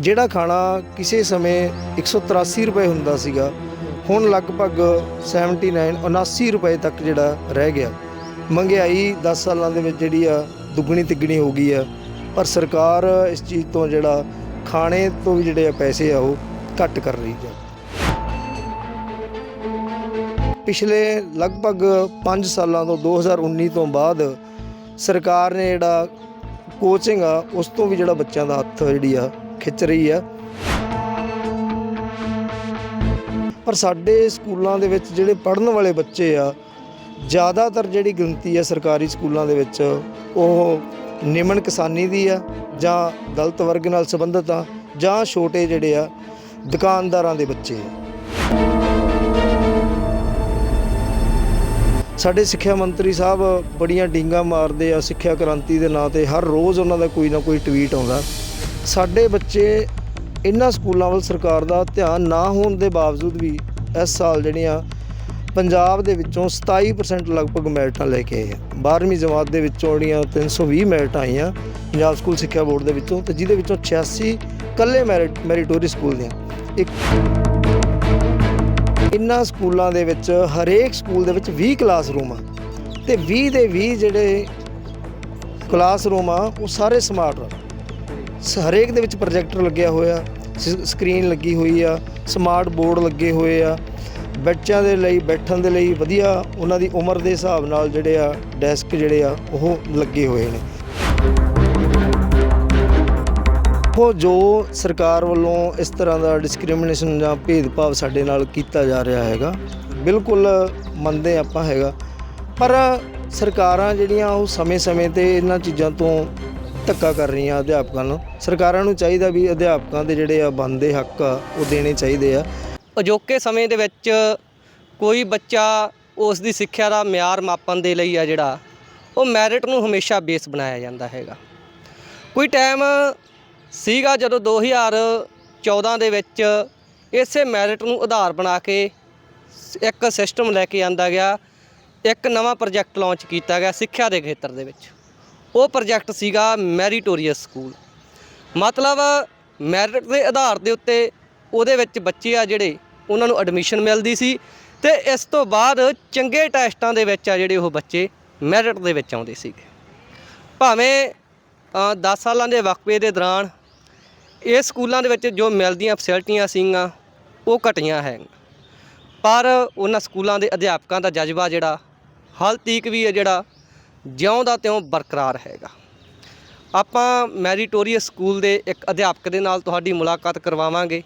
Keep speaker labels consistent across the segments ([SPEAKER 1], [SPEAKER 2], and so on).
[SPEAKER 1] ਜਿਹੜਾ ਖਾਣਾ ਕਿਸੇ ਸਮੇਂ 183 ਰੁਪਏ ਹੁੰਦਾ ਸੀਗਾ, ਹੁਣ ਲਗਭਗ 79 79 ਰੁਪਏ ਤੱਕ ਜਿਹੜਾ ਰਹਿ ਗਿਆ। ਮਹਿੰਗਾਈ 10 ਸਾਲਾਂ ਦੇ ਵਿੱਚ ਜਿਹੜੀ ਆ, ਦੁੱਗਣੀ ਤਿੱਗਣੀ ਹੋ ਗਈ ਆ। ਪਰ ਸਰਕਾਰ ਇਸ ਚੀਜ਼ ਤੋਂ ਜਿਹੜਾ ਖਾਣੇ ਤੋਂ ਵੀ ਜਿਹੜੇ ਆ ਪੈਸੇ ਆ, ਉਹ ਘੱਟ ਕਰ ਰਹੀ ਹੈ ਪਿਛਲੇ ਲਗਭਗ 5 ਸਾਲਾਂ ਤੋਂ 2019 ਤੋਂ ਬਾਅਦ ਸਰਕਾਰ ਨੇ ਜਿਹੜਾ ਕੋਚਿੰਗ ਆ, ਉਸ ਤੋਂ ਵੀ ਜਿਹੜਾ ਬੱਚਿਆਂ ਦਾ ਹੱਥ ਜਿਹੜੀ ਆ ਖਿੱਚ ਰਹੀ ਆ। ਪਰ ਸਾਡੇ ਸਕੂਲਾਂ ਦੇ ਵਿੱਚ ਜਿਹੜੇ ਪੜ੍ਹਨ ਵਾਲੇ ਬੱਚੇ ਆ, ਜ਼ਿਆਦਾਤਰ ਜਿਹੜੀ ਗਿਣਤੀ ਆ ਸਰਕਾਰੀ ਸਕੂਲਾਂ ਦੇ ਵਿੱਚ, ਉਹ ਨਿਮਨ ਕਿਸਾਨੀ ਦੀ ਆ ਜਾਂ ਦਲਿਤ ਵਰਗ ਨਾਲ ਸੰਬੰਧਿਤ ਆ ਜਾਂ ਛੋਟੇ ਜਿਹੜੇ ਆ ਦੁਕਾਨਦਾਰਾਂ ਦੇ ਬੱਚੇ ਆ। ਸਾਡੇ ਸਿੱਖਿਆ ਮੰਤਰੀ ਸਾਹਿਬ ਬੜੀਆਂ ਡੀਂਗਾ ਮਾਰਦੇ ਆ ਸਿੱਖਿਆ ਕ੍ਰਾਂਤੀ ਦੇ ਨਾਂ ਤੇ, ਹਰ ਰੋਜ਼ ਉਹਨਾਂ ਦਾ ਕੋਈ ਨਾ ਕੋਈ ਟਵੀਟ ਆਉਂਦਾ। ਸਾਡੇ ਬੱਚੇ ਇਹਨਾਂ ਸਕੂਲਾਂ ਵੱਲ ਸਰਕਾਰ ਦਾ ਧਿਆਨ ਨਾ ਹੋਣ ਦੇ ਬਾਵਜੂਦ ਵੀ ਇਸ ਸਾਲ ਜਿਹੜੀਆਂ ਪੰਜਾਬ ਦੇ ਵਿੱਚੋਂ 27% ਲਗਭਗ ਮੈਰਿਟਾਂ ਲੈ ਕੇ ਆਏ ਆ। 12ਵੀਂ ਜਮਾਤ ਦੇ ਵਿੱਚੋਂ ਜਿਹੜੀਆਂ 320 ਮੈਰਿਟਾਂ ਆਈਆਂ ਪੰਜਾਬ ਸਕੂਲ ਸਿੱਖਿਆ ਬੋਰਡ ਦੇ ਵਿੱਚੋਂ ਤੇ ਜਿਹਦੇ ਵਿੱਚੋਂ 86 ਕੱਲੇ ਮੈਰਿਟ, ਮੈਰੀਟੋਰੀ ਸਕੂਲ ਦੀਆਂ। ਇੱਕ ਇਨ੍ਹਾਂ ਸਕੂਲਾਂ ਦੇ ਵਿੱਚ ਹਰੇਕ ਸਕੂਲ ਦੇ ਵਿੱਚ 20 ਕਲਾਸਰੂਮ ਆ ਤੇ 20 ਦੇ 20 ਜਿਹੜੇ ਕਲਾਸਰੂਮ ਆ ਉਹ ਸਾਰੇ ਸਮਾਰਟ ਆ। ਹਰੇਕ ਦੇ ਵਿੱਚ ਪ੍ਰੋਜੈਕਟਰ ਲੱਗਿਆ ਹੋਇਆ, ਸ- ਸਕਰੀਨ ਲੱਗੀ ਹੋਈ ਆ, ਸਮਾਰਟ ਬੋਰਡ ਲੱਗੇ ਹੋਏ ਆ, ਬੱਚਿਆਂ ਦੇ ਲਈ, ਬੈਠਣ ਦੇ ਲਈ ਵਧੀਆ ਉਹਨਾਂ ਦੀ ਉਮਰ ਦੇ ਹਿਸਾਬ ਨਾਲ ਜਿਹੜੇ ਆ ਡੈਸਕ ਜਿਹੜੇ ਆ ਉਹ ਲੱਗੇ ਹੋਏ ਨੇ। ਉਹ ਜੋ ਸਰਕਾਰ ਵੱਲੋਂ ਇਸ ਤਰ੍ਹਾਂ ਦਾ ਡਿਸਕ੍ਰਿਮੀਨੇਸ਼ਨ ਜਾਂ ਭੇਦਭਾਵ ਸਾਡੇ ਨਾਲ ਕੀਤਾ ਜਾ ਰਿਹਾ ਹੈਗਾ, ਬਿਲਕੁਲ ਮੰਨਦੇ ਆਪਾਂ ਹੈਗਾ। ਪਰ ਸਰਕਾਰਾਂ ਜਿਹੜੀਆਂ ਉਹ ਸਮੇਂ-ਸਮੇਂ ਤੇ ਇਹਨਾਂ ਚੀਜ਼ਾਂ ਤੋਂ ਧੱਕਾ ਕਰ ਰਹੀਆਂ ਅਧਿਆਪਕਾਂ ਨੂੰ। ਸਰਕਾਰਾਂ ਨੂੰ ਚਾਹੀਦਾ ਵੀ ਅਧਿਆਪਕਾਂ ਦੇ ਜਿਹੜੇ ਆ ਬਣਦੇ ਹੱਕ ਆ, ਉਹ ਦੇਣੇ ਚਾਹੀਦੇ ਆ।
[SPEAKER 2] ਅਜੋਕੇ ਸਮੇਂ ਦੇ ਵਿੱਚ ਕੋਈ ਬੱਚਾ ਉਸ ਦੀ ਸਿੱਖਿਆ ਦਾ ਮਿਆਰ ਮਾਪਣ ਦੇ ਲਈ ਆ ਜਿਹੜਾ, ਉਹ ਮੈਰਿਟ ਨੂੰ ਹਮੇਸ਼ਾ ਬੇਸ ਬਣਾਇਆ ਜਾਂਦਾ ਹੈਗਾ। ਕੋਈ ਟਾਈਮ ਸੀਗਾ ਜਦੋਂ 2014 ਦੇ ਵਿੱਚ ਇਸੇ ਮੈਰਿਟ ਨੂੰ ਆਧਾਰ ਬਣਾ ਕੇ ਇੱਕ ਸਿਸਟਮ ਲੈ ਕੇ ਆਂਦਾ ਗਿਆ, ਇੱਕ ਨਵਾਂ ਪ੍ਰੋਜੈਕਟ ਲਾਂਚ ਕੀਤਾ ਗਿਆ ਸਿੱਖਿਆ ਦੇ ਖੇਤਰ ਦੇ ਵਿੱਚ। ਉਹ ਪ੍ਰੋਜੈਕਟ ਸੀਗਾ ਮੈਰੀਟੋਰੀਅਸ ਸਕੂਲ। ਮਤਲਬ ਮੈਰਿਟ ਦੇ ਆਧਾਰ ਦੇ ਉੱਤੇ ਉਹਦੇ ਵਿੱਚ ਬੱਚੇ ਆ ਜਿਹੜੇ ਉਹਨਾਂ ਨੂੰ ਐਡਮਿਸ਼ਨ ਮਿਲਦੀ ਸੀ ਤੇ ਇਸ ਤੋਂ ਬਾਅਦ ਚੰਗੇ ਟੈਸਟਾਂ ਦੇ ਵਿੱਚ ਆ ਜਿਹੜੇ ਉਹ ਬੱਚੇ ਮੈਰਿਟ ਦੇ ਵਿੱਚ ਆਉਂਦੇ ਸੀਗੇ। ਭਾਵੇਂ ਅ, 10 ਸਾਲਾਂ ਦੇ ਵਕਫੇ ਦੇ ਦੌਰਾਨ ਇਹ ਸਕੂਲਾਂ ਦੇ ਵਿੱਚ ਜੋ ਮਿਲਦੀਆਂ ਫੈਸਿਲਿਟੀਆਂ ਸੀਗੀਆਂ ਉਹ ਘਟੀਆਂ ਹੈ। ਪਰ ਉਹਨਾਂ ਸਕੂਲਾਂ ਦੇ ਅਧਿਆਪਕਾਂ ਦਾ ਜਜ਼ਬਾ ਜਿਹੜਾ ਹਾਲ ਤੀਕ ਵੀ ਹੈ ਜਿਹੜਾ ਜਿਉਂ ਦਾ ਤਿਉਂ ਬਰਕਰਾਰ ਹੈਗਾ। ਆਪਾਂ ਮੈਰੀਟੋਰੀਅਸ ਸਕੂਲ ਦੇ ਇੱਕ ਅਧਿਆਪਕ ਦੇ ਨਾਲ ਤੁਹਾਡੀ ਮੁਲਾਕਾਤ ਕਰਵਾਵਾਂਗੇ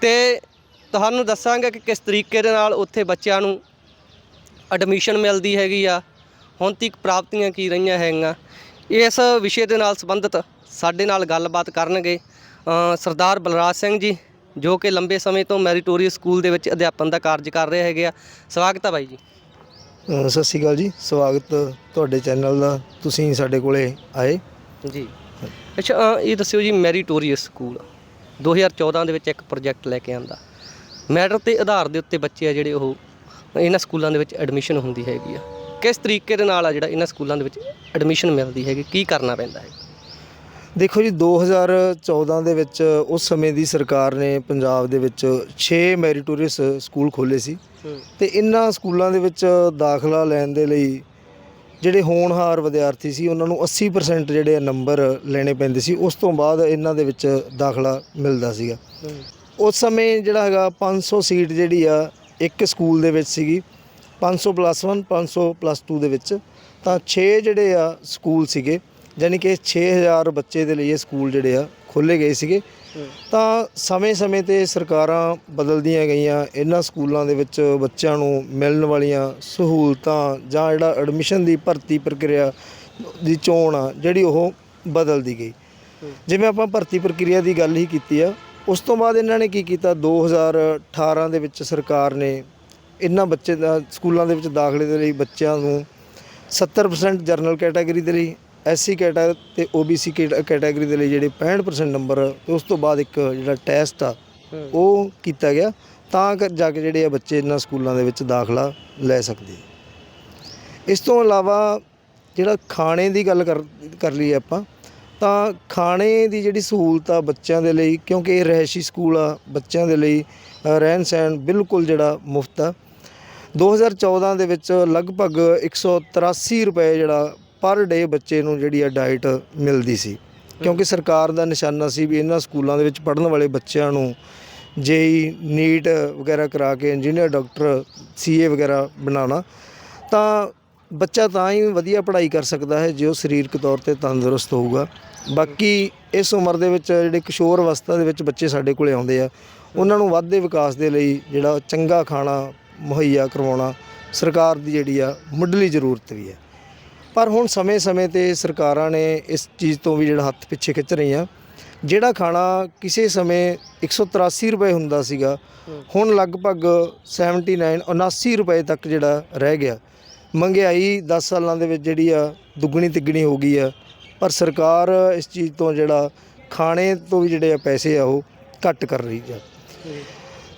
[SPEAKER 2] ਤੇ ਤੁਹਾਨੂੰ ਦੱਸਾਂਗੇ ਕਿ ਕਿਸ ਤਰੀਕੇ ਦੇ ਨਾਲ ਉੱਥੇ ਬੱਚਿਆਂ ਨੂੰ ਐਡਮਿਸ਼ਨ ਮਿਲਦੀ ਹੈਗੀ ਆ, ਹੁਣ ਤੱਕ ਪ੍ਰਾਪਤੀਆਂ ਕੀ ਰਹੀਆਂ ਹੈਗੀਆਂ। ਇਸ ਵਿਸ਼ੇ ਦੇ ਨਾਲ ਸੰਬੰਧਿਤ ਸਾਡੇ ਨਾਲ ਗੱਲਬਾਤ ਕਰਨਗੇ ਸਰਦਾਰ ਬਲਰਾਜ ਸਿੰਘ ਜੀ, ਜੋ ਕਿ ਲੰਬੇ ਸਮੇਂ ਤੋਂ ਮੈਰੀਟੋਰੀਅਸ ਸਕੂਲ ਦੇ ਵਿੱਚ ਅਧਿਆਪਨ ਦਾ ਕਾਰਜ ਕਰ ਰਹੇ ਹੈਗੇ ਆ। ਸਵਾਗਤ ਹੈ ਬਾਈ ਜੀ।
[SPEAKER 1] ਸਤਿ ਸ਼੍ਰੀ ਅਕਾਲ ਜੀ ਸਵਾਗਤ ਤੁਹਾਡੇ ਚੈਨਲ ਦਾ ਤੁਸੀਂ ਸਾਡੇ ਕੋਲੇ ਆਏ।
[SPEAKER 2] ਜੀ। ਅੱਛਾ ਅ, ਇਹ ਦੱਸਿਓ ਜੀ ਮੈਰੀਟੋਰੀਅਸ ਸਕੂਲ। 2014 ਦੇ ਵਿੱਚ ਇੱਕ ਪ੍ਰੋਜੈਕਟ ਲੈ ਕੇ ਆਂਦਾ। ਮੈਟਰ ਦੇ ਆਧਾਰ ਦੇ ਉੱਤੇ ਬੱਚੇ ਆ ਜਿਹੜੇ ਉਹ ਇਹਨਾਂ ਸਕੂਲਾਂ ਦੇ ਵਿੱਚ ਐਡਮਿਸ਼ਨ ਹੁੰਦੀ ਹੈਗੀ ਆ। ਕਿਸ ਤਰੀਕੇ ਦੇ ਨਾਲ ਆ ਜਿਹੜਾ ਇਹਨਾਂ ਸਕੂਲਾਂ ਦੇ ਵਿੱਚ ਐਡਮਿਸ਼ਨ ਮਿਲਦੀ ਹੈਗੀ ਕੀ ਕਰਨਾ ਪੈਂਦਾ ਹੈ
[SPEAKER 1] ਦੇਖੋ ਜੀ 2014 ਦੇ ਵਿੱਚ ਉਸ ਸਮੇਂ ਦੀ ਸਰਕਾਰ ਨੇ ਪੰਜਾਬ ਦੇ ਵਿੱਚ 6 ਮੈਰੀਟੋਰੀਅਸ ਸਕੂਲ ਖੋਲੇ ਸੀ ਤੇ ਇਹਨਾਂ ਸਕੂਲਾਂ ਦੇ ਵਿੱਚ ਦਾਖਲਾ ਲੈਣ ਦੇ ਲਈ ਜਿਹੜੇ ਹੋਣਹਾਰ ਵਿਦਿਆਰਥੀ ਸੀ ਉਹਨਾਂ ਨੂੰ 80% ਜਿਹੜੇ ਨੰਬਰ ਲੈਣੇ ਪੈਂਦੇ ਸੀ ਉਸ ਤੋਂ ਬਾਅਦ ਇਹਨਾਂ ਦੇ ਵਿੱਚ ਦਾਖਲਾ ਮਿਲਦਾ ਸੀਗਾ। ਉਸ ਸਮੇਂ ਜਿਹੜਾ ਹੈਗਾ 500 ਸੀਟ ਜਿਹੜੀ ਆ ਇੱਕ ਸਕੂਲ ਦੇ ਵਿੱਚ ਸੀਗੀ 500 ਪਲੱਸ 1 500 ਪਲੱਸ 2 ਦੇ ਵਿੱਚ ਤਾਂ 6 ਜਿਹੜੇ ਆ ਸਕੂਲ ਸੀਗੇ। ਯਾਨੀ ਕਿ 6000 ਬੱਚੇ ਦੇ ਲਈ ਇਹ ਸਕੂਲ ਜਿਹੜੇ ਆ ਖੋਲੇ ਗਏ ਸੀਗੇ। ਤਾਂ ਸਮੇਂ-ਸਮੇਂ ਤੇ ਸਰਕਾਰਾਂ ਬਦਲਦੀਆਂ ਗਈਆਂ ਇਹਨਾਂ ਸਕੂਲਾਂ ਦੇ ਵਿੱਚ ਬੱਚਿਆਂ ਨੂੰ ਮਿਲਣ ਵਾਲੀਆਂ ਸਹੂਲਤਾਂ ਜਾਂ ਜਿਹੜਾ ਐਡਮਿਸ਼ਨ ਦੀ ਭਰਤੀ ਪ੍ਰਕਿਰਿਆ ਦੀ ਚੋਣ ਆ ਜਿਹੜੀ ਉਹ ਬਦਲਦੀ ਗਈ। ਜਿਵੇਂ ਆਪਾਂ ਭਰਤੀ ਪ੍ਰਕਿਰਿਆ ਦੀ ਗੱਲ ਹੀ ਕੀਤੀ ਆ ਉਸ ਤੋਂ ਬਾਅਦ ਇਹਨਾਂ ਨੇ ਕੀ ਕੀਤਾ? 2018 ਦੇ ਵਿੱਚ ਸਰਕਾਰ ਨੇ ਇਹਨਾਂ ਬੱਚੇ ਦਾ ਸਕੂਲਾਂ ਦੇ ਵਿੱਚ ਦਾਖਲੇ ਦੇ ਲਈ ਬੱਚਿਆਂ ਨੂੰ 70% ਜਰਨਲ ਕੈਟਾਗਰੀ ਦੇ ਲਈ ਐਸਸੀ ਕੈਟਾ ਤੇ ਓਬੀਸੀ ਕੈਟਾਗਰੀ ਦੇ ਲਈ ਜਿਹੜੇ 65% ਨੰਬਰ ਉਸ ਤੋਂ ਬਾਅਦ ਇੱਕ ਜਿਹੜਾ ਟੈਸਟ ਆ ਉਹ ਕੀਤਾ ਗਿਆ। ਤਾਂ ਕਰ ਜਾ ਕੇ ਜਿਹੜੇ ਆ ਬੱਚੇ ਇਹਨਾਂ ਸਕੂਲਾਂ ਦੇ ਵਿੱਚ ਦਾਖਲਾ ਲੈ ਸਕਦੇ ਇਸ ਤੋਂ ਇਲਾਵਾ ਜਿਹੜਾ ਖਾਣੇ ਦੀ ਗੱਲ ਕਰ ਕਰ ਲਈ ਆਪਾਂ ਤਾਂ ਖਾਣੇ ਦੀ ਜਿਹੜੀ ਸਹੂਲਤ ਆ ਬੱਚਿਆਂ ਦੇ ਲਈ ਕਿਉਂਕਿ ਇਹ ਰਹਿਸ਼ੀ ਸਕੂਲ ਆ ਬੱਚਿਆਂ ਦੇ ਲਈ ਰਹਿਣ ਸਹਿਣ ਬਿਲਕੁਲ ਜਿਹੜਾ ਮੁਫਤ ਆ। 2014 ਦੇ ਵਿੱਚ ਲਗਭਗ 183 ਰੁਪਏ ਜਿਹੜਾ ਪਰ ਡੇ ਬੱਚੇ ਨੂੰ ਜਿਹੜੀ ਆ ਡਾਈਟ ਮਿਲਦੀ ਸੀ। ਕਿਉਂਕਿ ਸਰਕਾਰ ਦਾ ਨਿਸ਼ਾਨਾ ਸੀ ਵੀ ਇਹਨਾਂ ਸਕੂਲਾਂ ਦੇ ਵਿੱਚ ਪੜ੍ਹਨ ਵਾਲੇ ਬੱਚਿਆਂ ਨੂੰ ਜੇਈ ਨੀਟ ਵਗੈਰਾ ਕਰਾ ਕੇ ਇੰਜੀਨੀਅਰ ਡਾਕਟਰ ਸੀਏ ਵਗੈਰਾ ਬਣਾਉਣਾ। ਤਾਂ ਬੱਚਾ ਤਾਂ ਹੀ ਵਧੀਆ ਪੜ੍ਹਾਈ ਕਰ ਸਕਦਾ ਹੈ ਜੇ ਉਹ ਸਰੀਰਕ ਤੌਰ ਤੇ ਤੰਦਰੁਸਤ ਹੋਊਗਾ। ਬਾਕੀ ਇਸ ਉਮਰ ਦੇ ਵਿੱਚ ਜਿਹੜੇ ਕਿਸ਼ੋਰ ਅਵਸਥਾ ਦੇ ਵਿੱਚ ਬੱਚੇ ਸਾਡੇ ਕੋਲੇ ਆਉਂਦੇ ਆ ਉਹਨਾਂ ਨੂੰ ਵਾਧੇ ਵਿਕਾਸ ਦੇ ਲਈ ਜਿਹੜਾ ਚੰਗਾ ਖਾਣਾ ਮੁਹੱਈਆ ਕਰਵਾਉਣਾ ਸਰਕਾਰ ਦੀ ਜਿਹੜੀ ਆ ਮੁੱਢਲੀ ਜ਼ਰੂਰਤ ਵੀ ਹੈ। ਪਰ ਹੁਣ ਸਮੇਂ-ਸਮੇਂ ਤੇ ਸਰਕਾਰਾਂ ਨੇ ਇਸ ਚੀਜ਼ ਤੋਂ ਵੀ ਜਿਹੜਾ ਹੱਥ ਪਿੱਛੇ ਖਿੱਚ ਰਹੀਆਂ। ਜਿਹੜਾ ਖਾਣਾ ਕਿਸੇ ਸਮੇਂ 183 ਰੁਪਏ ਹੁੰਦਾ ਸੀਗਾ ਹੁਣ ਲਗਭਗ 79 79 ਰੁਪਏ ਤੱਕ ਜਿਹੜਾ ਰਹਿ ਗਿਆ। ਮਹਿੰਗਾਈ 10 ਸਾਲਾਂ ਦੇ ਵਿੱਚ ਜਿਹੜੀ ਆ ਦੁੱਗਣੀ ਤਿੱਗਣੀ ਹੋ ਗਈ ਆ। ਪਰ ਸਰਕਾਰ ਇਸ ਚੀਜ਼ ਤੋਂ ਜਿਹੜਾ ਖਾਣੇ ਤੋਂ ਵੀ ਜਿਹੜੇ ਆ ਪੈਸੇ ਆ ਉਹ ਘੱਟ ਕਰ ਰਹੀ ਆ।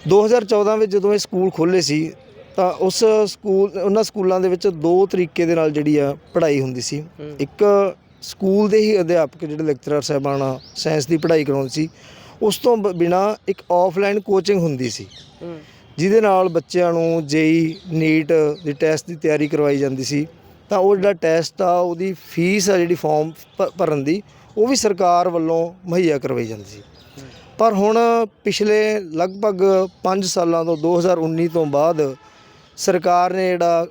[SPEAKER 1] 2014 ਵਿੱਚ ਜਦੋਂ ਇਹ ਸਕੂਲ ਖੋਲ੍ਹੇ ਸੀ ਤਾਂ ਉਸ ਸਕੂਲ ਉਹਨਾਂ ਸਕੂਲਾਂ ਦੇ ਵਿੱਚ ਦੋ ਤਰੀਕੇ ਦੇ ਨਾਲ ਜਿਹੜੀ ਆ ਪੜ੍ਹਾਈ ਹੁੰਦੀ ਸੀ। ਇੱਕ ਸਕੂਲ ਦੇ ਹੀ ਅਧਿਆਪਕ ਜਿਹੜੇ ਲੈਕਚਰਰ ਸਾਹਿਬਾਨ ਆ ਸਾਇੰਸ ਦੀ ਪੜ੍ਹਾਈ ਕਰਾਉਂਦੇ ਸੀ। ਉਸ ਤੋਂ ਬਿਨਾਂ ਇੱਕ ਆਫਲਾਈਨ ਕੋਚਿੰਗ ਹੁੰਦੀ ਸੀ। ਜਿਹਦੇ ਨਾਲ ਬੱਚਿਆਂ ਨੂੰ ਜੇਈ ਨੀਟ ਦੀ ਟੈਸਟ ਦੀ ਤਿਆਰੀ ਕਰਵਾਈ ਜਾਂਦੀ ਸੀ। ਤਾਂ ਉਹ ਜਿਹੜਾ ਟੈਸਟ ਆ ਉਹਦੀ ਫੀਸ ਆ ਜਿਹੜੀ ਫਾਰਮ ਭਰਨ ਦੀ ਉਹ ਵੀ ਸਰਕਾਰ ਵੱਲੋਂ ਮੁਹੱਈਆ ਕਰਵਾਈ ਜਾਂਦੀ ਸੀ। ਪਰ ਹੁਣ ਪਿਛਲੇ ਲਗਭਗ 5 ਸਾਲਾਂ ਤੋਂ 2019 ਤੋਂ ਬਾਅਦ ਸਰਕਾਰ ਨੇ ਜਿਹੜਾ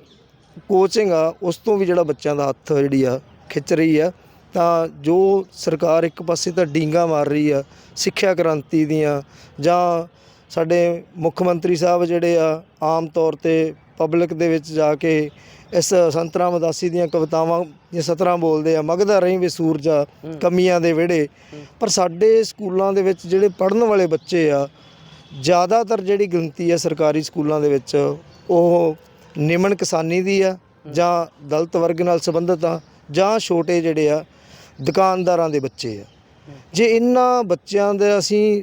[SPEAKER 1] ਕੋਚਿੰਗ ਆ, ਉਸ ਤੋਂ ਵੀ ਜਿਹੜਾ ਬੱਚਿਆਂ ਦਾ ਹੱਥ ਜਿਹੜੀ ਆ, ਖਿੱਚ ਰਹੀ ਆ। ਤਾਂ ਜੋ ਸਰਕਾਰ ਇੱਕ ਪਾਸੇ ਤਾਂ ਡੀਂਗਾ ਮਾਰ ਰਹੀ ਆ ਸਿੱਖਿਆ ਕ੍ਰਾਂਤੀ ਦੀਆਂ, ਜਾਂ ਸਾਡੇ ਮੁੱਖ ਮੰਤਰੀ ਸਾਹਿਬ ਜਿਹੜੇ ਆ, ਆਮ ਤੌਰ ਤੇ ਪਬਲਿਕ ਦੇ ਵਿੱਚ ਜਾ ਕੇ ਇਸ ਸੰਤਰਾ ਮਦਾਸੀ ਦੀਆਂ ਕਵਿਤਾਵਾਂ ਦੀਆਂ ਸਤਰਾਂ ਬੋਲਦੇ ਆ ਮਗਦਾ ਰਹੀ ਵੀ ਸੂਰਜਾ ਕਮੀਆਂ ਦੇ ਵਿਹੜੇ। ਪਰ ਸਾਡੇ ਸਕੂਲਾਂ ਦੇ ਵਿੱਚ ਜਿਹੜੇ ਪੜ੍ਹਨ ਵਾਲੇ ਬੱਚੇ ਆ, ਜ਼ਿਆਦਾਤਰ ਜਿਹੜੀ ਗਿਣਤੀ ਆ ਸਰਕਾਰੀ ਸਕੂਲਾਂ ਦੇ ਵਿੱਚ ਉਹ ਨਿਮਨ ਕਿਸਾਨੀ ਦੀ ਆ ਜਾਂ ਦਲਤ ਵਰਗ ਨਾਲ ਸੰਬੰਧਿਤ ਆ ਜਾਂ ਛੋਟੇ ਜਿਹੜੇ ਆ ਦੁਕਾਨਦਾਰਾਂ ਦੇ ਬੱਚੇ ਆ। ਜੇ ਇਹਨਾਂ ਬੱਚਿਆਂ ਦੇ ਅਸੀਂ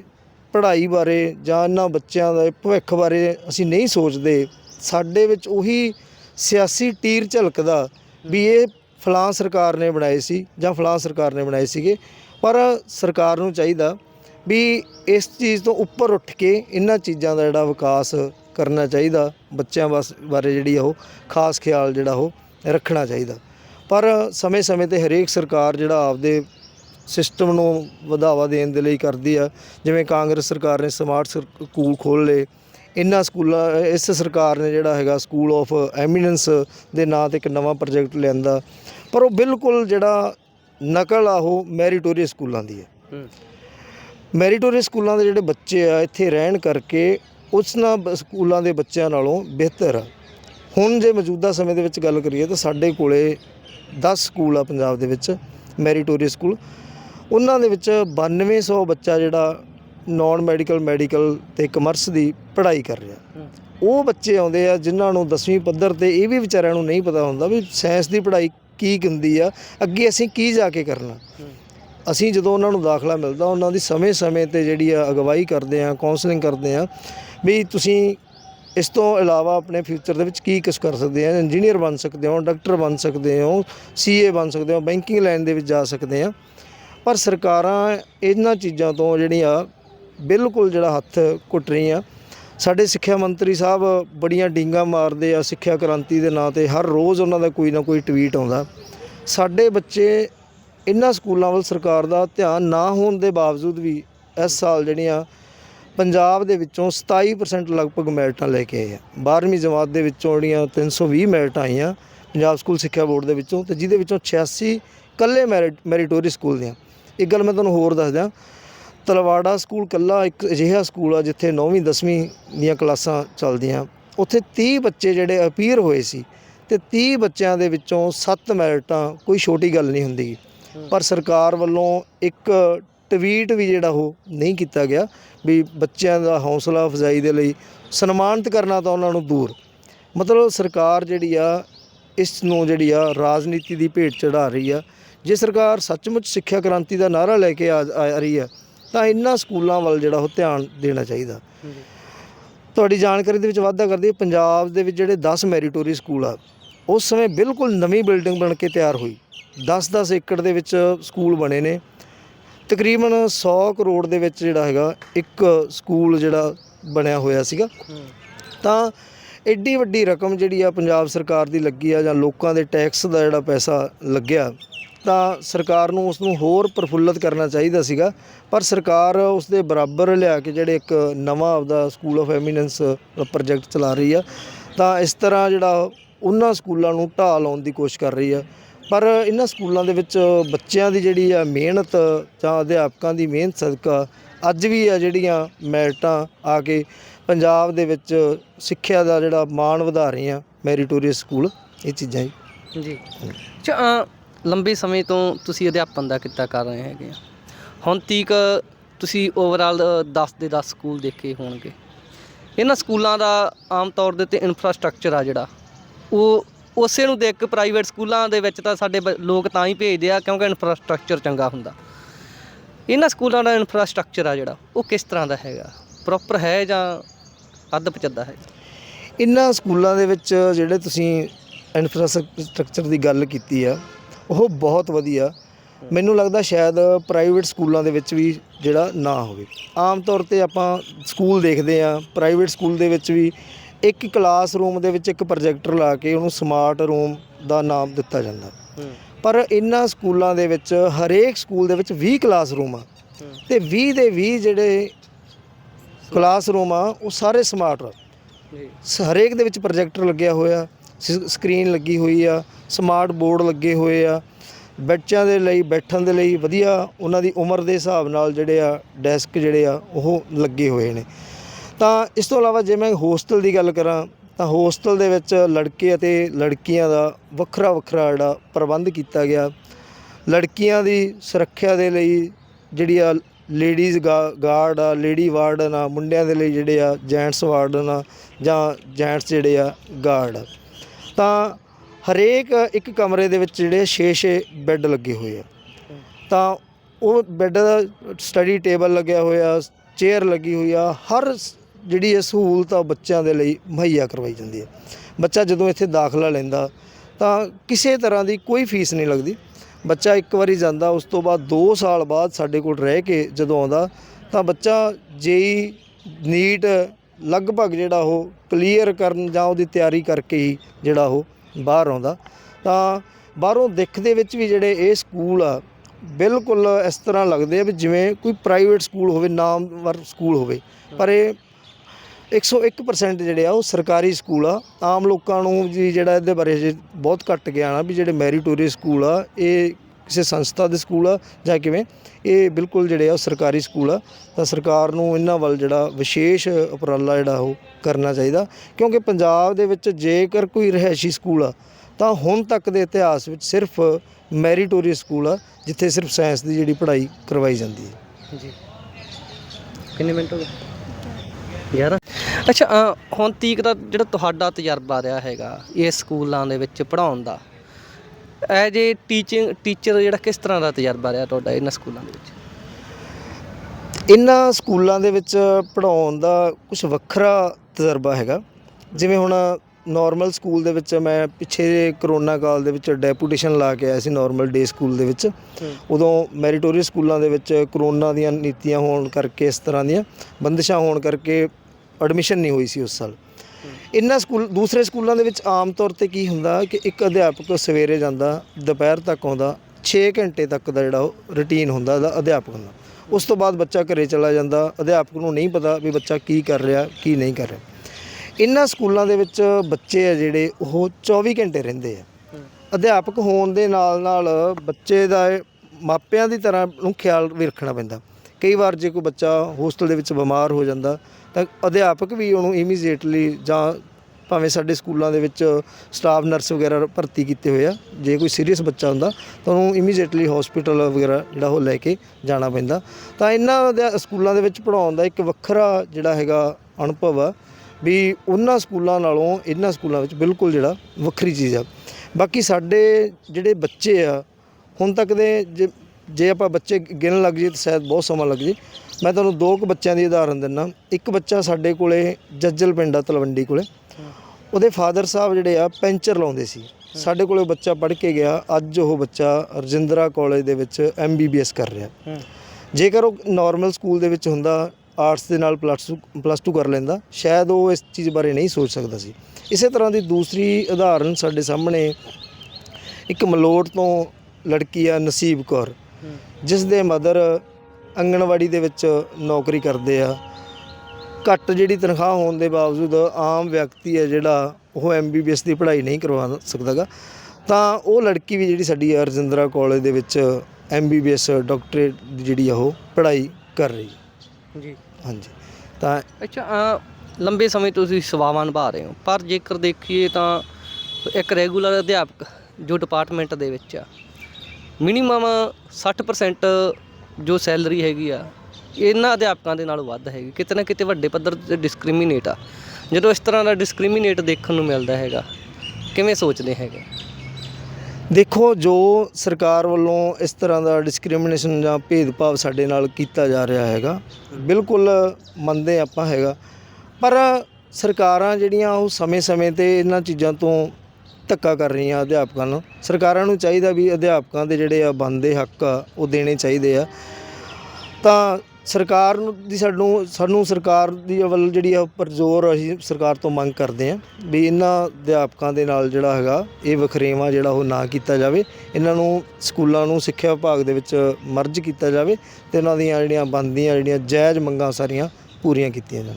[SPEAKER 1] ਪੜ੍ਹਾਈ ਬਾਰੇ ਜਾਂ ਇਹਨਾਂ ਬੱਚਿਆਂ ਦੇ ਭਵਿੱਖ ਬਾਰੇ ਅਸੀਂ ਨਹੀਂ ਸੋਚਦੇ, ਸਾਡੇ ਵਿੱਚ ਉਹੀ ਸਿਆਸੀ ਟੀਰ ਝਲਕਦਾ ਵੀ ਇਹ ਫਲਾਂ ਸਰਕਾਰ ਨੇ ਬਣਾਏ ਸੀ ਜਾਂ ਫਲਾਂ ਸਰਕਾਰ ਨੇ ਬਣਾਏ ਸੀਗੇ। ਪਰ ਸਰਕਾਰ ਨੂੰ ਚਾਹੀਦਾ ਵੀ ਇਸ ਚੀਜ਼ ਤੋਂ ਉੱਪਰ ਉੱਠ ਕੇ ਇਹਨਾਂ ਚੀਜ਼ਾਂ ਦਾ ਜਿਹੜਾ ਵਿਕਾਸ ਕਰਨਾ ਚਾਹੀਦਾ ਬੱਚਿਆਂ ਬਸ ਬਾਰੇ ਜਿਹੜੀ ਉਹ ਖਾਸ ਖਿਆਲ ਜਿਹੜਾ ਉਹ ਰੱਖਣਾ ਚਾਹੀਦਾ। ਪਰ ਸਮੇਂ-ਸਮੇਂ ਤੇ ਹਰੇਕ ਸਰਕਾਰ ਜਿਹੜਾ ਆਪਦੇ ਸਿਸਟਮ ਨੂੰ ਵਧਾਵਾ ਦੇਣ ਦੇ ਲਈ ਕਰਦੀ ਆ ਜਿਵੇਂ ਕਾਂਗਰਸ ਸਰਕਾਰ ਨੇ ਸਮਾਰਟ ਸਕੂਲ ਖੋਲ੍ਹ ਲਏ ਇਹਨਾਂ ਸਕੂਲਾਂ ਇਸ ਸਰਕਾਰ ਨੇ ਜਿਹੜਾ ਹੈਗਾ ਸਕੂਲ ਆਫ ਐਮੀਨੈਂਸ ਦੇ ਨਾਂ ਤੇ ਇੱਕ ਨਵਾਂ ਪ੍ਰੋਜੈਕਟ ਲਿਆਂਦਾ ਪਰ ਉਹ ਬਿਲਕੁਲ ਜਿਹੜਾ ਨਕਲ ਆ ਉਹ ਮੈਰੀਟੋਰੀਅਸ ਸਕੂਲਾਂ ਦੀ ਹੈ। ਮੈਰੀਟੋਰੀਅਸ ਸਕੂਲਾਂ ਦੇ ਜਿਹੜੇ ਬੱਚੇ ਆ ਇੱਥੇ ਰਹਿਣ ਕਰਕੇ ਉਸ ਨਾਲ ਬ- ਸਕੂਲਾਂ ਦੇ ਬੱਚਿਆਂ ਨਾਲੋਂ ਬਿਹਤਰ ਆ। ਹੁਣ ਜੇ ਮੌਜੂਦਾ ਸਮੇਂ ਦੇ ਵਿੱਚ ਗੱਲ ਕਰੀਏ ਤਾਂ ਸਾਡੇ ਕੋਲੇ 10 ਸਕੂਲ ਆ ਪੰਜਾਬ ਦੇ ਵਿੱਚ, ਮੈਰੀਟੋਰੀਅਸ ਸਕੂਲ। ਉਹਨਾਂ ਦੇ ਵਿੱਚ 9200 ਬੱਚਾ ਜਿਹੜਾ ਨਾਨ ਮੈਡੀਕਲ ਮੈਡੀਕਲ ਤੇ ਕਮਰਸ ਦੀ ਪੜ੍ਹਾਈ ਕਰ ਰਿਹਾ। ਉਹ ਬੱਚੇ ਆਉਂਦੇ ਆ ਜਿਨ੍ਹਾਂ ਨੂੰ 10ਵੀਂ ਪੱਧਰ ਤੇ ਇਹ ਵੀ ਵਿਚਾਰਿਆਂ ਨੂੰ ਨਹੀਂ ਪਤਾ ਹੁੰਦਾ ਵੀ ਸਾਇੰਸ ਦੀ ਪੜ੍ਹਾਈ ਕੀ ਹੁੰਦੀ ਆ, ਅੱਗੇ ਅਸੀਂ ਕੀ ਜਾ ਕੇ ਕਰਨਾ। ਅਸੀਂ ਜਦੋਂ ਉਹਨਾਂ ਨੂੰ ਦਾਖਲਾ ਮਿਲਦਾ, ਉਹਨਾਂ ਦੀ ਸਮੇਂ-ਸਮੇਂ ਤੇ ਜਿਹੜੀ ਆ ਅਗਵਾਈ ਕਰਦੇ ਆ ਕਾਉਂਸਲਿੰਗ ਕਰਦੇ ਆ ਵੀ ਤੁਸੀਂ ਇਸ ਤੋਂ ਇਲਾਵਾ ਆਪਣੇ ਫਿਊਚਰ ਦੇ ਵਿੱਚ ਕੀ ਕੁਝ ਕਰ ਸਕਦੇ ਆ ਇੰਜੀਨੀਅਰ ਬਣ ਸਕਦੇ ਹੋ ਡਾਕਟਰ ਬਣ ਸਕਦੇ ਹੋ ਸੀਏ ਬਣ ਸਕਦੇ ਹੋ ਬੈਂਕਿੰਗ ਲਾਈਨ ਦੇ ਵਿੱਚ ਜਾ ਸਕਦੇ ਆ ਪਰ ਸਰਕਾਰਾਂ ਇਹਨਾਂ ਚੀਜ਼ਾਂ ਤੋਂ ਜਿਹੜੀਆਂ ਬਿਲਕੁਲ ਜਿਹੜਾ ਹੱਥ ਘੁੱਟ ਰਹੀਆਂ। ਸਾਡੇ ਸਿੱਖਿਆ ਮੰਤਰੀ ਸਾਹਿਬ ਬੜੀਆਂ ਡੀਂਗਾ ਮਾਰਦੇ ਆ ਸਿੱਖਿਆ ਕ੍ਰਾਂਤੀ ਦੇ ਨਾਂ ਤੇ, ਹਰ ਰੋਜ਼ ਉਹਨਾਂ ਦਾ ਕੋਈ ਨਾ ਕੋਈ ਟਵੀਟ ਆਉਂਦਾ। ਸਾਡੇ ਬੱਚੇ ਇਹਨਾਂ ਸਕੂਲਾਂ ਵੱਲ ਸਰਕਾਰ ਦਾ ਧਿਆਨ ਨਾ ਹੋਣ ਦੇ ਬਾਵਜੂਦ ਵੀ ਇਸ ਸਾਲ ਜਿਹੜੀਆਂ ਪੰਜਾਬ ਦੇ ਵਿੱਚੋਂ 27% ਲਗਭਗ ਮੈਰਿਟਾਂ ਲੈ ਕੇ ਆਏ ਆ। 12ਵੀਂ ਜਮਾਤ ਦੇ ਵਿੱਚੋਂ ਜਿਹੜੀਆਂ 320 ਮੈਰਿਟਾਂ ਆਈਆਂ ਪੰਜਾਬ ਸਕੂਲ ਸਿੱਖਿਆ ਬੋਰਡ ਦੇ ਵਿੱਚੋਂ ਤੇ ਜਿਹਦੇ ਵਿੱਚੋਂ 86 ਕੱਲੇ ਮੈਰਿਟ, ਮੈਰੀਟੋਰੀ ਸਕੂਲ ਦੀਆਂ। ਇੱਕ ਗੱਲ ਮੈਂ ਤੁਹਾਨੂੰ ਹੋਰ ਦੱਸ ਦਿਆਂ, ਤਲਵਾੜਾ ਸਕੂਲ ਕੱਲਾ ਇੱਕ ਅਜਿਹਾ ਸਕੂਲ ਆ ਜਿੱਥੇ 9ਵੀਂ 10ਵੀਂ ਦੀਆਂ ਕਲਾਸਾਂ ਚੱਲਦੀਆਂ। ਉੱਥੇ 30 ਬੱਚੇ ਜਿਹੜੇ ਅਪੀਅਰ ਹੋਏ ਸੀ ਤੇ 30 ਬੱਚਿਆਂ ਦੇ ਵਿੱਚੋਂ 7 ਮੈਰਿਟਾਂ ਕੋਈ ਛੋਟੀ ਗੱਲ ਨਹੀਂ ਹੁੰਦੀ। ਪਰ ਸਰਕਾਰ ਵੱਲੋਂ ਇੱਕ ਟਵੀਟ ਵੀ ਜਿਹੜਾ ਉਹ ਨਹੀਂ ਕੀਤਾ ਗਿਆ ਵੀ ਬੱਚਿਆਂ ਦਾ ਹੌਸਲਾ ਅਫਜ਼ਾਈ ਦੇ ਲਈ ਸਨਮਾਨਿਤ ਕਰਨਾ ਤਾਂ ਉਹਨਾਂ ਨੂੰ ਦੂਰ। ਮਤਲਬ ਸਰਕਾਰ ਜਿਹੜੀ ਆ ਇਸ ਨੂੰ ਜਿਹੜੀ ਆ ਰਾਜਨੀਤੀ ਦੀ ਭੇਟ ਚੜਾ ਰਹੀ ਆ। ਜੇ ਸਰਕਾਰ ਸੱਚਮੁੱਚ ਸਿੱਖਿਆ ਕ੍ਰਾਂਤੀ ਦਾ ਨਾਰਾ ਲੈ ਕੇ ਆ ਆ ਰਹੀ ਆ ਤਾਂ ਇਹਨਾਂ ਸਕੂਲਾਂ ਵੱਲ ਜਿਹੜਾ ਉਹ ਧਿਆਨ ਦੇਣਾ ਚਾਹੀਦਾ। ਤੁਹਾਡੀ ਜਾਣਕਾਰੀ ਦੇ ਵਿੱਚ ਵਾਧਾ ਕਰਦੀ ਪੰਜਾਬ ਦੇ ਵਿੱਚ ਜਿਹੜੇ 10 ਮੈਰੀਟੋਰੀ ਸਕੂਲ ਆ ਉਸ ਸਮੇਂ ਬਿਲਕੁਲ ਨਵੀਂ ਬਿਲਡਿੰਗ ਬਣ ਕੇ ਤਿਆਰ ਹੋਈ। 10-10 ਏਕੜ ਦੇ ਵਿੱਚ ਸਕੂਲ ਬਣੇ ਨੇ। ਤਕਰੀਬਨ 100 ਕਰੋੜ ਦੇ ਵਿੱਚ ਜਿਹੜਾ ਹੈਗਾ, ਇੱਕ ਸਕੂਲ ਜਿਹੜਾ ਬਣਿਆ ਹੋਇਆ ਸੀਗਾ। ਤਾਂ ਐਡੀ ਵੱਡੀ ਰਕਮ ਜਿਹੜੀ ਆ ਪੰਜਾਬ ਸਰਕਾਰ ਦੀ ਲੱਗੀ ਆ ਜਾਂ ਲੋਕਾਂ ਦੇ ਟੈਕਸ ਦਾ ਜਿਹੜਾ ਪੈਸਾ ਲੱਗਿਆ, ਤਾਂ ਸਰਕਾਰ ਨੂੰ ਉਸ ਨੂੰ ਹੋਰ ਪ੍ਰਫੁੱਲਤ ਕਰਨਾ ਚਾਹੀਦਾ ਸੀਗਾ। ਪਰ ਸਰਕਾਰ ਉਸ ਦੇ ਬਰਾਬਰ ਲਿਆ ਕੇ ਜਿਹੜੇ ਇੱਕ ਨਵਾਂ ਆਪਦਾ ਸਕੂਲ ਆਫ ਐਮੀਨੈਂਸ ਪ੍ਰੋਜੈਕਟ ਚਲਾ ਰਹੀ ਆ, ਤਾਂ ਇਸ ਤਰ੍ਹਾਂ ਜਿਹੜਾ ਉਹਨਾਂ ਸਕੂਲਾਂ ਨੂੰ ਢਾਹ ਲਾਉਣ ਦੀ ਕੋਸ਼ਿਸ਼ ਕਰ ਰਹੀ ਆ ਪਰ ਇਹਨਾਂ ਸਕੂਲਾਂ ਦੇ ਵਿੱਚ ਬੱਚਿਆਂ ਦੀ ਜਿਹੜੀ ਆ ਮਿਹਨਤ ਜਾਂ ਅਧਿਆਪਕਾਂ ਦੀ ਮਿਹਨਤ ਸਦਕਾ ਅੱਜ ਵੀ ਆ ਜਿਹੜੀਆਂ ਮੈਰਿਟਾਂ ਆ ਕੇ ਪੰਜਾਬ ਦੇ ਵਿੱਚ ਸਿੱਖਿਆ ਦਾ ਜਿਹੜਾ ਮਾਣ ਵਧਾ ਰਹੇ ਰਹੀਆਂ ਮੈਰੀਟੋਰੀਅਸ ਸਕੂਲ, ਇਹ ਚੀਜ਼ਾਂ ਹੀ
[SPEAKER 2] ਜੀ। ਅੱਛਾ ਲੰਬੇ ਸਮੇਂ ਤੋਂ ਤੁਸੀਂ ਅਧਿਆਪਨ ਦਾ ਕਿੱਤਾ ਕਰ ਰਹੇ ਹੈਗੇ ਆ। ਹੁਣ ਤੀਕ ਤੁਸੀਂ ਓਵਰਆਲ 10 ਦੇ 10 ਸਕੂਲ ਦੇਖੇ ਹੋਣਗੇ। ਇਹਨਾਂ ਸਕੂਲਾਂ ਦਾ ਆਮ ਤੌਰ ਦੇ ਉੱਤੇ ਇਨਫਰਾਸਟ੍ਰਕਚਰ ਆ ਜਿਹੜਾ ਉਹ ਉਸੇ ਨੂੰ ਦੇਖ ਕੇ ਪ੍ਰਾਈਵੇਟ ਸਕੂਲਾਂ ਦੇ ਵਿੱਚ ਤਾਂ ਸਾਡੇ ਬ- ਲੋਕ ਤਾਂ ਹੀ ਭੇਜਦੇ ਆ ਕਿਉਂਕਿ ਇਨਫਰਾਸਟ੍ਰਕਚਰ ਚੰਗਾ ਹੁੰਦਾ। ਇਹਨਾਂ ਸਕੂਲਾਂ ਦਾ ਇਨਫਰਾਸਟ੍ਰਕਚਰ ਆ ਜਿਹੜਾ, ਉਹ ਕਿਸ ਤਰ੍ਹਾਂ ਦਾ ਹੈਗਾ? ਪ੍ਰੋਪਰ ਹੈ ਜਾਂ ਅੱਧ ਪਚੱਦਾ ਹੈ?
[SPEAKER 1] ਇਹਨਾਂ ਸਕੂਲਾਂ ਦੇ ਵਿੱਚ ਜਿਹੜੇ ਤੁਸੀਂ ਇਨਫਰਾਸਟ੍ਰਕਚਰ ਦੀ ਗੱਲ ਕੀਤੀ ਆ, ਉਹ ਬਹੁਤ ਵਧੀਆ। ਮੈਨੂੰ ਲੱਗਦਾ ਸ਼ਾਇਦ ਪ੍ਰਾਈਵੇਟ ਸਕੂਲਾਂ ਦੇ ਵਿੱਚ ਵੀ ਜਿਹੜਾ ਨਾ ਹੋਵੇ। ਆਮ ਤੌਰ ਤੇ ਆਪਾਂ ਸਕੂਲ ਦੇਖਦੇ ਆ ਪ੍ਰਾਈਵੇਟ ਸਕੂਲ ਦੇ ਵਿੱਚ ਵੀ ਇੱਕ ਕਲਾਸਰੂਮ ਦੇ ਵਿੱਚ ਇੱਕ ਪ੍ਰੋਜੈਕਟਰ ਲਾ ਕੇ ਉਹਨੂੰ ਸਮਾਰਟ ਰੂਮ ਦਾ ਨਾਮ ਦਿੱਤਾ ਜਾਂਦਾ। ਪਰ ਇਹਨਾਂ ਸਕੂਲਾਂ ਦੇ ਵਿੱਚ ਹਰੇਕ ਸਕੂਲ ਦੇ ਵਿੱਚ 20 ਕਲਾਸਰੂਮ ਆ ਤੇ 20 ਦੇ 20 ਜਿਹੜੇ ਕਲਾਸਰੂਮ ਆ ਉਹ ਸਾਰੇ ਸਮਾਰਟ ਆ। ਹਰੇਕ ਦੇ ਵਿੱਚ ਪ੍ਰੋਜੈਕਟਰ ਲੱਗਿਆ ਹੋਇਆ ਸਕਰੀਨ ਲੱਗੀ ਹੋਈ ਆ ਸਮਾਰਟ ਬੋਰਡ ਲੱਗੇ ਹੋਏ ਆ। ਬੱਚਿਆਂ ਦੇ ਲਈ ਬੈਠਣ ਦੇ ਲਈ ਵਧੀਆ ਉਹਨਾਂ ਦੀ ਉਮਰ ਦੇ ਹਿਸਾਬ ਨਾਲ ਜਿਹੜੇ ਆ ਡੈਸਕ ਜਿਹੜੇ ਆ ਉਹ ਲੱਗੇ ਹੋਏ ਨੇ। ਤਾਂ ਇਸ ਤੋਂ ਇਲਾਵਾ ਜੇ ਮੈਂ ਹੋਸਟਲ ਦੀ ਗੱਲ ਕਰਾਂ, ਤਾਂ ਹੋਸਟਲ ਦੇ ਵਿੱਚ ਲੜਕੇ ਅਤੇ ਲੜਕੀਆਂ ਦਾ ਵੱਖਰਾ ਵੱਖਰਾ ਜਿਹੜਾ ਪ੍ਰਬੰਧ ਕੀਤਾ ਗਿਆ। ਲੜਕੀਆਂ ਦੀ ਸੁਰੱਖਿਆ ਦੇ ਲਈ ਜਿਹੜੀ ਆ ਲੇਡੀਜ਼ ਗਾਰਡ ਆ, ਲੇਡੀ ਵਾਰਡਨ ਆ, ਮੁੰਡਿਆਂ ਦੇ ਲਈ ਜਿਹੜੇ ਆ ਜੈਂਟਸ ਵਾਰਡਨ ਆ ਜਾਂ ਜੈਂਟਸ ਜਿਹੜੇ ਆ ਗਾਰਡ। ਆ ਤਾਂ ਹਰੇਕ ਇੱਕ ਕਮਰੇ ਦੇ ਵਿੱਚ ਜਿਹੜੇ 6-6 ਬੈੱਡ ਲੱਗੇ ਹੋਏ ਆ। ਤਾਂ ਉਹ ਬੈੱਡ ਦਾ ਸਟੱਡੀ ਟੇਬਲ ਲੱਗਿਆ ਹੋਇਆ, ਚੇਅਰ ਲੱਗੀ ਹੋਈ ਆ, ਹਰ ਸ- ਜਿਹੜੀ ਇਹ ਸਹੂਲਤ ਆ ਬੱਚਿਆਂ ਦੇ ਲਈ ਮੁਹੱਈਆ ਕਰਵਾਈ ਜਾਂਦੀ ਹੈ। ਬੱਚਾ ਜਦੋਂ ਇੱਥੇ ਦਾਖਲਾ ਲੈਂਦਾ, ਤਾਂ ਕਿਸੇ ਤਰ੍ਹਾਂ ਦੀ ਕੋਈ ਫੀਸ ਨਹੀਂ ਲੱਗਦੀ। ਬੱਚਾ ਇੱਕ ਵਾਰੀ ਜਾਂਦਾ, ਉਸ ਤੋਂ ਬਾਅਦ 2 ਸਾਲ ਬਾਅਦ ਸਾਡੇ ਕੋਲ ਰਹਿ ਕੇ ਜਦੋਂ ਆਉਂਦਾ, ਤਾਂ ਬੱਚਾ ਜੇਈ ਨੀਟ ਲਗਭਗ ਜਿਹੜਾ ਉਹ ਕਲੀਅਰ ਕਰਨ ਜਾਂ ਉਹਦੀ ਤਿਆਰੀ ਕਰਕੇ ਹੀ ਜਿਹੜਾ ਉਹ ਬਾਹਰ ਆਉਂਦਾ। ਤਾਂ ਬਾਹਰੋਂ ਦਿੱਖ ਦੇ ਵਿੱਚ ਵੀ ਜਿਹੜੇ ਇਹ ਸਕੂਲ ਆ, ਬਿਲਕੁਲ ਇਸ ਤਰ੍ਹਾਂ ਲੱਗਦੇ ਆ ਵੀ ਜਿਵੇਂ ਕੋਈ ਪ੍ਰਾਈਵੇਟ ਸਕੂਲ ਹੋਵੇ, ਨਾਮਵਰ ਸਕੂਲ ਹੋਵੇ। ਪਰ ਇਹ 101% ਜਿਹੜੇ ਆ ਉਹ ਸਰਕਾਰੀ ਸਕੂਲ ਆ। ਆਮ ਲੋਕਾਂ ਨੂੰ ਜੀ ਜਿਹੜਾ ਇਹਦੇ ਬਾਰੇ ਬਹੁਤ ਘੱਟ ਗਿਆਨ ਆ ਵੀ ਜਿਹੜੇ ਮੈਰੀਟੋਰੀਅਸ ਸਕੂਲ ਆ, ਇਹ ਕਿਸੇ ਸੰਸਥਾ ਦੇ ਸਕੂਲ ਆ ਜਾਂ ਕਿਵੇਂ, ਇਹ ਬਿਲਕੁਲ ਜਿਹੜੇ ਆ ਉਹ ਸਰਕਾਰੀ ਸਕੂਲ ਆ। ਤਾਂ ਸਰਕਾਰ ਨੂੰ ਇਹਨਾਂ ਵੱਲ ਜਿਹੜਾ ਵਿਸ਼ੇਸ਼ ਉਪਰਾਲਾ ਜਿਹੜਾ ਉਹ ਕਰਨਾ ਚਾਹੀਦਾ। ਕਿਉਂਕਿ ਪੰਜਾਬ ਦੇ ਵਿੱਚ ਜੇਕਰ ਕੋਈ ਰਿਹਾਇਸ਼ੀ ਸਕੂਲ ਆ, ਤਾਂ ਹੁਣ ਤੱਕ ਦੇ ਇਤਿਹਾਸ ਵਿੱਚ ਸਿਰਫ ਮੈਰੀਟੋਰੀਅਸ ਸਕੂਲ ਆ, ਜਿੱਥੇ ਸਿਰਫ ਸਾਇੰਸ ਦੀ ਜਿਹੜੀ ਪੜ੍ਹਾਈ ਕਰਵਾਈ ਜਾਂਦੀ ਹੈ।
[SPEAKER 2] ਜੀ। ਕਿੰਨੇ ਮਿੰਟ ਹੋ ਗਏ? 11 ਅੱਛਾ ਅ, ਹੁਣ ਤੀਕ ਦਾ ਜਿਹੜਾ ਤੁਹਾਡਾ ਤਜਰਬਾ ਰਿਹਾ ਹੈਗਾ ਇਸ ਸਕੂਲਾਂ ਦੇ ਵਿੱਚ ਪੜਾਉਣ ਦਾ ਐਜ ਏ ਟੀਚਿੰਗ ਟੀਚਰ ਜਿਹੜਾ ਕਿਸ ਤਰ੍ਹਾਂ ਦਾ ਤਜਰਬਾ ਰਿਹਾ ਤੁਹਾਡਾ ਇਹਨਾਂ ਸਕੂਲਾਂ ਦੇ ਵਿੱਚ?
[SPEAKER 1] ਇਹਨਾਂ ਸਕੂਲਾਂ ਦੇ ਵਿੱਚ ਪੜਾਉਣ ਦਾ ਕੁਝ ਵੱਖਰਾ ਤਜਰਬਾ ਹੈਗਾ। ਜਿਵੇਂ ਹੁਣ ਨਾਰਮਲ ਸਕੂਲ ਦੇ ਵਿੱਚ ਮੈਂ ਪਿੱਛੇ ਕਰੋਨਾ ਕਾਲ ਦੇ ਵਿੱਚ ਡੈਪੂਟੇਸ਼ਨ ਲਾ ਕੇ ਆਇਆ ਸੀ ਨਾਰਮਲ ਡੇ ਸਕੂਲ ਦੇ ਵਿੱਚ। ਉਦੋਂ ਮੈਰੀਟੋਰੀਅਸ ਸਕੂਲਾਂ ਦੇ ਵਿੱਚ ਕਰੋਨਾ ਦੀਆਂ ਨੀਤੀਆਂ ਹੋਣ ਕਰਕੇ ਇਸ ਤਰ੍ਹਾਂ ਦੀਆਂ ਬੰਦਿਸ਼ਾਂ ਹੋਣ ਕਰਕੇ ਐਡਮਿਸ਼ਨ ਨਹੀਂ ਹੋਈ ਸੀ ਉਸ ਸਾਲ। ਇਹਨਾਂ ਸਕੂਲ, ਦੂਸਰੇ ਸਕੂਲਾਂ ਦੇ ਵਿੱਚ ਆਮ ਤੌਰ ਤੇ ਕੀ ਹੁੰਦਾ ਕਿ ਇੱਕ ਅਧਿਆਪਕ ਸਵੇਰੇ ਜਾਂਦਾ, ਦੁਪਹਿਰ ਤੱਕ ਆਉਂਦਾ 6 ਘੰਟੇ ਤੱਕ ਦਾ ਜਿਹੜਾ ਉਹ ਰੁਟੀਨ ਹੁੰਦਾ ਦਾ ਅਧਿਆਪਕ ਦਾ ਉਸ ਤੋਂ ਬਾਅਦ ਬੱਚਾ ਘਰੇ ਚਲਾ ਜਾਂਦਾ, ਅਧਿਆਪਕ ਨੂੰ ਨਹੀਂ ਪਤਾ ਵੀ ਬੱਚਾ ਕੀ ਕਰ ਰਿਹਾ, ਕੀ ਨਹੀਂ ਕਰ ਰਿਹਾ। ਇਹਨਾਂ ਸਕੂਲਾਂ ਦੇ ਵਿੱਚ ਬੱਚੇ ਆ ਜਿਹੜੇ, ਉਹ 24 ਘੰਟੇ ਰਹਿੰਦੇ ਆ। ਅਧਿਆਪਕ ਹੋਣ ਦੇ ਨਾਲ ਨਾਲ ਬੱਚੇ ਦਾ ਮਾਪਿਆਂ ਦੀ ਤਰ੍ਹਾਂ ਨੂੰ ਖਿਆਲ ਵੀ ਰੱਖਣਾ ਪੈਂਦਾ। ਕਈ ਵਾਰ ਜੇ ਕੋਈ ਬੱਚਾ ਹੋਸਟਲ ਦੇ ਵਿੱਚ ਬਿਮਾਰ ਹੋ ਜਾਂਦਾ, ਤਾਂ ਅਧਿਆਪਕ ਵੀ ਉਹਨੂੰ ਇਮੀਡੀਏਟਲੀ ਜਾਂ ਭਾਵੇਂ ਸਾਡੇ ਸਕੂਲਾਂ ਦੇ ਵਿੱਚ ਸਟਾਫ ਨਰਸ ਵਗੈਰਾ ਭਰਤੀ ਕੀਤੇ ਹੋਏ ਆ, ਜੇ ਕੋਈ ਸੀਰੀਅਸ ਬੱਚਾ ਹੁੰਦਾ, ਤਾਂ ਉਹਨੂੰ ਇਮੀਡੀਏਟਲੀ ਹਸਪੀਟਲ ਵਗੈਰਾ ਜਿਹੜਾ ਉਹ ਲੈ ਕੇ ਜਾਣਾ ਪੈਂਦਾ। ਤਾਂ ਇਹਨਾਂ ਦੇ ਸਕੂਲਾਂ ਦੇ ਵਿੱਚ ਪੜਾਉਣ ਦਾ ਇੱਕ ਵੱਖਰਾ ਜਿਹੜਾ ਹੈਗਾ ਅਨੁਭਵ ਆ, ਵੀ ਉਹਨਾਂ ਸਕੂਲਾਂ ਨਾਲੋਂ ਇਹਨਾਂ ਸਕੂਲਾਂ ਵਿੱਚ ਬਿਲਕੁਲ ਜਿਹੜਾ ਵੱਖਰੀ ਚੀਜ਼ ਆ। ਬਾਕੀ ਸਾਡੇ ਜਿਹੜੇ ਬੱਚੇ ਆ, ਹੁਣ ਤੱਕ ਦੇ ਜੇ ਆਪਾਂ ਬੱਚੇ ਗਿਣਨ ਲੱਗ ਜਾਈਏ ਤਾਂ ਸ਼ਾਇਦ ਬਹੁਤ ਸਮਾਂ ਲੱਗ ਜੇ ਮੈਂ ਤੁਹਾਨੂੰ ਦੋ ਕੁ ਬੱਚਿਆਂ ਦੀ ਉਦਾਹਰਨ ਦਿੰਦਾ। ਇੱਕ ਬੱਚਾ ਸਾਡੇ ਕੋਲੇ ਜੱਜਲ ਪਿੰਡਾ ਤਲਵੰਡੀ ਕੋਲੇ। ਉਹਦੇ ਫਾਦਰ ਸਾਹਿਬ ਜਿਹੜੇ ਆ, ਪੈਂਚਰ ਲਾਉਂਦੇ ਸੀ। ਸਾਡੇ ਕੋਲੇ ਉਹ ਬੱਚਾ ਪੜ੍ਹ ਕੇ ਗਿਆ। ਅੱਜ ਉਹ ਬੱਚਾ ਰਜਿੰਦਰਾ ਕਾਲਜ ਦੇ ਵਿੱਚ ਐਮਬੀਬੀਐਸ ਕਰ ਰਿਹਾ। ਜੇਕਰ ਉਹ ਨਾਰਮਲ ਸਕੂਲ ਦੇ ਵਿੱਚ ਹੁੰਦਾ ਆਰਟਸ ਦੇ ਨਾਲ ਪਲੱਸ ਪਲੱਸ 2 ਕਰ ਲੈਂਦਾ, ਸ਼ਾਇਦ ਉਹ ਇਸ ਚੀਜ਼ ਬਾਰੇ ਨਹੀਂ ਸੋਚ ਸਕਦਾ ਸੀ। ਇਸੇ ਤਰ੍ਹਾਂ ਦੀ ਦੂਸਰੀ ਉਦਾਹਰਨ ਸਾਡੇ ਸਾਹਮਣੇ ਇੱਕ ਮਲੋਟ ਤੋਂ ਲੜਕੀ ਆ, ਨਸੀਬ ਕੌਰ। ਜਿਸ ਦੇ ਮਦਰ ਅੰਗਣਵਾੜੀ ਦੇ ਵਿੱਚ ਨੌਕਰੀ ਕਰਦੇ ਆ। ਘੱਟ ਜਿਹੜੀ ਤਨਖਾਹ ਹੋਣ ਦੇ ਬਾਵਜੂਦ ਆਮ ਵਿਅਕਤੀ ਹੈ ਜਿਹੜਾ ਉਹ ਐਮਬੀਬੀਐਸ ਦੀ ਪੜ੍ਹਾਈ ਨਹੀਂ ਕਰਵਾ ਸਕਦਾਗਾ। ਤਾਂ ਉਹ ਲੜਕੀ ਵੀ ਜਿਹੜੀ ਸਾਡੀ ਆ ਰਜਿੰਦਰਾ ਕਾਲਜ ਦੇ ਵਿੱਚ ਐਮਬੀਬੀਐਸ ਡਾਕਟਰੇਟ ਦੀ ਜਿਹੜੀ ਆ ਉਹ ਪੜ੍ਹਾਈ ਕਰ ਰਹੀ। ਹੈ।
[SPEAKER 2] ਜੀ।
[SPEAKER 1] ਹਾਂਜੀ। ਤਾਂ
[SPEAKER 2] ਅੱਛਾ ਲੰਬੇ ਸਮੇਂ ਤੋਂ ਤੁਸੀਂ ਸੇਵਾਵਾਂ ਨਿਭਾ ਰਹੇ ਹੋ। ਪਰ ਜੇਕਰ ਦੇਖੀਏ ਤਾਂ ਇੱਕ ਰੈਗੂਲਰ ਅਧਿਆਪਕ ਜੋ ਡਿਪਾਰਟਮੈਂਟ ਦੇ ਵਿੱਚ ਆ ਮਿਨੀਮਮ 60% ਜੋ ਸੈਲਰੀ ਹੈਗੀ ਆ, ਇਹਨਾਂ ਅਧਿਆਪਕਾਂ ਦੇ ਨਾਲੋਂ ਵੱਧ ਹੈਗੀ। ਕਿਤੇ ਨਾ ਕਿਤੇ ਵੱਡੇ ਪੱਧਰ ਤੇ ਡਿਸਕ੍ਰਿਮੀਨੇਟ ਆ। ਜਦੋਂ ਇਸ ਤਰ੍ਹਾਂ ਦਾ ਡਿਸਕ੍ਰਿਮੀਨੇਟ ਦੇਖਣ ਨੂੰ ਮਿਲਦਾ ਹੈਗਾ, ਕਿਵੇਂ ਸੋਚਦੇ ਹੈਗੇ?
[SPEAKER 1] ਦੇਖੋ, ਜੋ ਸਰਕਾਰ ਵੱਲੋਂ ਇਸ ਤਰ੍ਹਾਂ ਦਾ ਡਿਸਕ੍ਰਿਮੀਨੇਸ਼ਨ ਜਾਂ ਭੇਦਭਾਵ ਸਾਡੇ ਨਾਲ ਕੀਤਾ ਜਾ ਰਿਹਾ ਹੈਗਾ, ਬਿਲਕੁਲ ਮੰਨਦੇ ਆਪਾਂ ਹੈਗਾ। ਪਰ ਸਰਕਾਰਾਂ ਜਿਹੜੀਆਂ ਉਹ ਸਮੇਂ-ਸਮੇਂ ਤੇ ਇਹਨਾਂ ਚੀਜ਼ਾਂ ਤੋਂ ਧੱਕਾ ਕਰ ਰਹੀਆਂ ਅਧਿਆਪਕਾਂ ਨੂੰ। ਸਰਕਾਰਾਂ ਨੂੰ ਚਾਹੀਦਾ ਵੀ ਅਧਿਆਪਕਾਂ ਦੇ ਜਿਹੜੇ ਆ ਬਣਦੇ ਹੱਕ ਆ, ਉਹ ਦੇਣੇ ਚਾਹੀਦੇ ਆ। ਤਾਂ ਸਰਕਾਰ ਨੂੰ ਦੀ ਸਾਨੂੰ ਸਾਨੂੰ ਸਰਕਾਰ ਦੀ ਵੱਲ ਜਿਹੜੀ ਆ ਉੱਪਰ ਜ਼ੋਰ ਅਸੀਂ ਸਰਕਾਰ ਤੋਂ ਮੰਗ ਕਰਦੇ ਆ ਵੀ ਇਹਨਾਂ ਅਧਿਆਪਕਾਂ ਦੇ ਨਾਲ ਜਿਹੜਾ ਹੈਗਾ, ਇਹ ਵਖਰੇਵਾਂ ਜਿਹੜਾ ਉਹ ਨਾ ਕੀਤਾ ਜਾਵੇ। ਇਹਨਾਂ ਨੂੰ ਸਕੂਲਾਂ ਨੂੰ, ਸਿੱਖਿਆ ਵਿਭਾਗ ਦੇ ਵਿੱਚ ਮਰਜ ਕੀਤਾ ਜਾਵੇ ਤੇ ਇਹਨਾਂ ਦੀਆਂ ਜਿਹੜੀਆਂ ਬਣਦੀਆਂ ਜਿਹੜੀਆਂ ਜਾਇਜ਼ ਮੰਗਾਂ ਸਾਰੀਆਂ ਪੂਰੀਆਂ ਕੀਤੀਆਂ ਜਾਣ।